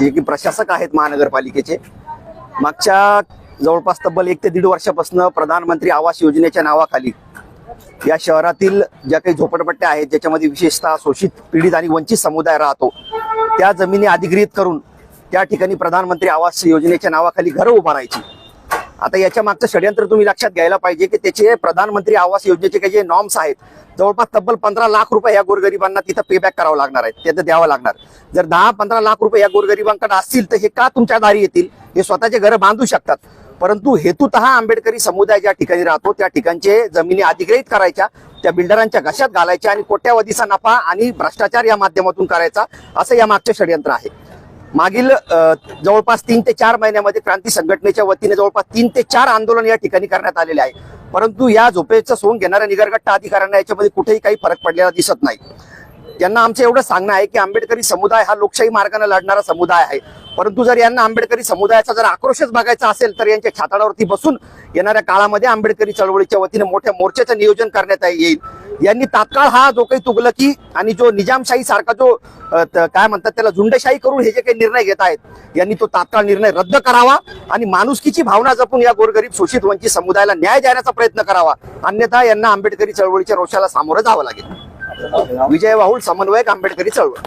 जे की प्रशासक आहेत महानगरपालिकेचे. मागच्या जवळपास तब्बल एक ते दीड वर्षापासून प्रधानमंत्री आवास योजनेच्या नावाखाली या शहरातील ज्या काही झोपडपट्ट्या आहेत ज्याच्यामध्ये विशेषतः शोषित पीडित आणि वंचित समुदाय राहतो त्या जमिनी अधिग्रहित करून त्या ठिकाणी प्रधानमंत्री आवास योजनेच्या नावाखाली घरं उभारायची. आता याच्या मागचं षडयंत्र तुम्ही लक्षात घ्यायला पाहिजे की त्याचे प्रधानमंत्री आवास योजनेचे काही जे नॉर्म्स आहेत जवळपास तब्बल पंधरा लाख रुपये या गोरगरिबांना तिथं पेबॅक करावं लागणार आहे त्याचं द्यावं लागणार. जर दहा पंधरा लाख रुपये या गोरगरिबांकडे असतील तर हे का तुमच्या दारी येतील? हे स्वतःचे घरं बांधू शकतात. परंतु हेतुत आंबेडकरी समुदाय ज्या ठिकाणी राहतो त्या ठिकाणचे जमिनी अधिग्रहित करायच्या त्या बिल्डरांच्या घशात घालायच्या आणि कोट्यावधीचा नफा आणि भ्रष्टाचार या माध्यमातून करायचा असं या मागचं षडयंत्र आहे. मागील जवळपास तीन ते चार महिन्यामध्ये क्रांती संघटनेच्या वतीने जवळपास तीन ते चार आंदोलन या ठिकाणी करण्यात आलेले आहे. परंतु या झोपेचं सोंग घेणाऱ्या निगरगट्टा अधिकाऱ्यांना याच्यामध्ये कुठेही काही फरक पडलेला दिसत नाही. त्यांना आमचं एवढं सांगणं आहे की आंबेडकरी समुदाय हा लोकशाही मार्गाने लढणारा समुदाय आहे. परंतु जर यांना आंबेडकरी समुदायाचा जर आक्रोशच बघायचा असेल तर यांच्या छाताडावरती बसून येणाऱ्या काळामध्ये आंबेडकरी चळवळीच्या वतीने मोठ्या मोर्चाचं नियोजन करण्यात येईल. यांनी तात्काळ हा जो काही तुगलकी आणि जो निजामशाही सारखा जो काय म्हणतात त्याला झुंडशाही करून हे जे काही निर्णय घेत आहेत यांनी तो तात्काळ निर्णय रद्द करावा आणि माणुसकीची भावना जपून या गोरगरीब शोषित वंचित समुदायाला न्याय देण्याचा प्रयत्न करावा. अन्यथा यांना आंबेडकरी चळवळीच्या रोषाला सामोरं जावं लागेल. विजय वाहुल समन्वयक आंबेडकरी चळवळ.